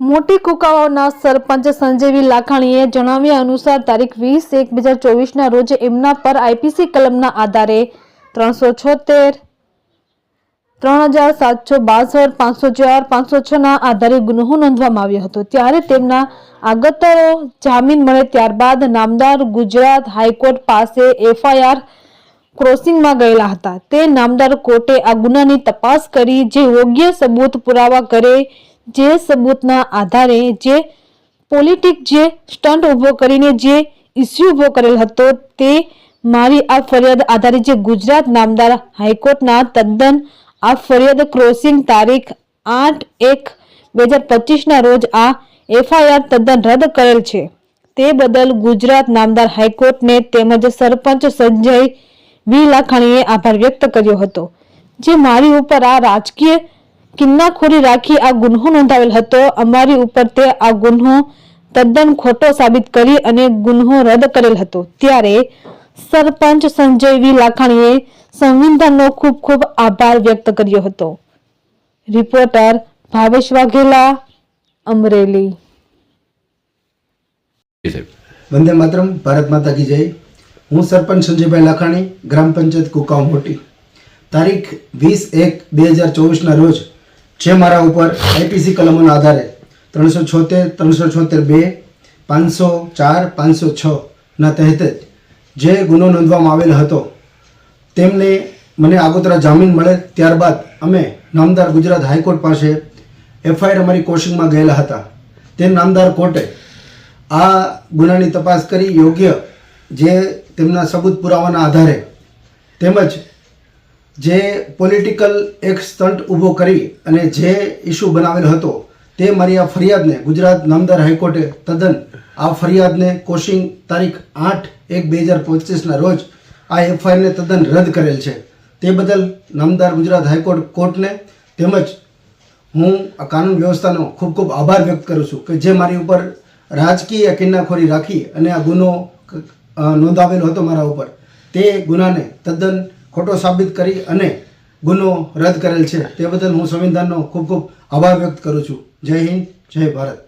મોટી કુકાવાઓના સરપંચ સંજયવી લાખાણીએ જણાવ્યા અનુસાર તારીખ વીસ એક બે હજાર ચોવીસના રોજ એમના પર આઈપીસી કલમના આધારે ત્રણસો છોતેર, ત્રણ હજાર સાતસો બાસઠ, પાંચસો ચાર, પાંચસો છના આધારે ગુનો નોંધવામાં આવ્યો હતો. ત્યારે તેમના આગતરો જામીન મળે ત્યારબાદ નામદાર ગુજરાત હાઈકોર્ટ પાસે એફઆઈઆર ક્રોસિંગમાં ગયેલા હતા. તે નામદાર કોર્ટે આ ગુનાની તપાસ કરી, જે યોગ્ય સબૂત પુરાવા કરે જે સબૂતના આધારે જે પોલિટિક જે સ્ટન્ટ ઊભો કરીને જે ઇસ્યુ ઊભો કરેલ હતો તે મારી આ ફરિયાદ આધારે જે ગુજરાત નામદાર હાઈકોર્ટના તદ્દન આ ફરિયાદ ક્રોસિંગ તારીખ આઠ એક બે હજાર પચીસના રોજ આ એફઆઈઆર તદ્દન રદ કરેલ છે. તે બદલ ગુજરાત નામદાર હાઈકોર્ટને તેમજ સરપંચ સંજય વી લાખાણીએ આભાર વ્યક્ત કર્યો હતો. જે મારી ઉપર આ રાજકીય કિન્નાખોરી રાખી આ ગુન્હો નોંધાવેલ હતો. અમારી ઉપર તે આ ગુન્હો તદ્દન ખોટો સાબિત કરી અને ગુન્હો રદ કરેલ હતો. ત્યારે સરપંચ સંજય વી. લાખાણીએ સંવિધાનનો ખૂબ ખૂબ આભાર વ્યક્ત કર્યો હતો. રિપોર્ટર ભાવેશ વાઘેલા અમરેલી. વંદે માતરમ ભારત માતા કી જય. હું સરપંચ સંજયભાઈ લાખાણી ગ્રામ પંચાયત કુકાવ મોટી. તારીખ વીસ એક બે હજાર ચોવીસના રોજ જે મારા ઉપર આઈપીસી કલમોના આધારે ત્રણસો છોતેર ત્રણસો છોતેર બે, પાંચસો ચાર, પાંચસો છ ના તહેત જે ગુનો નોંધવામાં આવેલ હતો, તેમને મને આગોતરા જામીન મળે ત્યારબાદ અમે નામદાર ગુજરાત હાઈકોર્ટ પાસે એફઆઈઆર અમારી કોશિંગમાં ગયેલા હતા. તે નામદાર કોર્ટે આ ગુનાની તપાસ કરી યોગ્ય જે તેમના સબૂત પુરાવાના આધારે તેમજ જે પોલિટિકલ એક સ્ટન્ટ ઊભો કરી અને જે ઇસ્યુ બનાવેલો હતો, તે મારી આ ફરિયાદને ગુજરાત નામદાર હાઈકોર્ટે તદ્દન આ ફરિયાદને કોશિંગ તારીખ આઠ એક બે હજાર પચીસના રોજ આ એફઆઈઆરને તદ્દન રદ કરેલ છે. તે બદલ નામદાર ગુજરાત હાઈકોર્ટ કોર્ટને તેમજ હું આ કાનૂન વ્યવસ્થાનો ખૂબ ખૂબ આભાર વ્યક્ત કરું છું કે જે મારી ઉપર રાજકીય કિન્નાખોરી રાખી અને આ ગુનો નોંધાવેલો હતો મારા ઉપર. તે ગુનાને તદ્દન ખોટો સાબિત કરી અને ગુનો રદ કરેલ છે. તે બદલ હું સંવિધાનનો ખૂબ ખૂબ આભાર વ્યક્ત કરું છું. જય હિન્દ, જય ભારત.